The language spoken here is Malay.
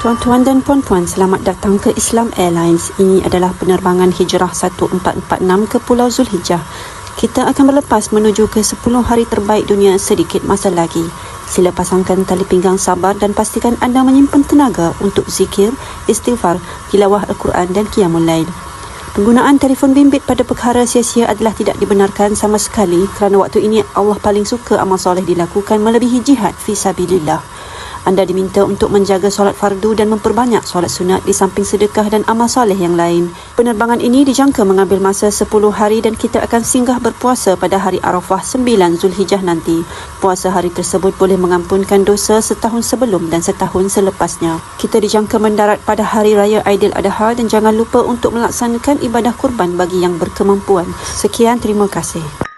Tuan-tuan dan puan-puan, selamat datang ke Islam Airlines. Ini adalah penerbangan hijrah 1446 ke Pulau Zulhijjah. Kita akan berlepas menuju ke 10 hari terbaik dunia sedikit masa lagi. Sila pasangkan tali pinggang sabar dan pastikan anda menyimpan tenaga untuk zikir, istighfar, tilawah Al-Quran dan qiyamul lail. Penggunaan telefon bimbit pada perkara sia-sia adalah tidak dibenarkan sama sekali kerana waktu ini Allah paling suka amal soleh dilakukan melebihi jihad fi sabilillah. Anda diminta untuk menjaga solat fardu dan memperbanyak solat sunat di samping sedekah dan amal soleh yang lain. Penerbangan ini dijangka mengambil masa 10 hari dan kita akan singgah berpuasa pada hari Arafah 9 Zulhijjah nanti. Puasa hari tersebut boleh mengampunkan dosa setahun sebelum dan setahun selepasnya. Kita dijangka mendarat pada hari raya Aidiladha dan jangan lupa untuk melaksanakan ibadah kurban bagi yang berkemampuan. Sekian, terima kasih.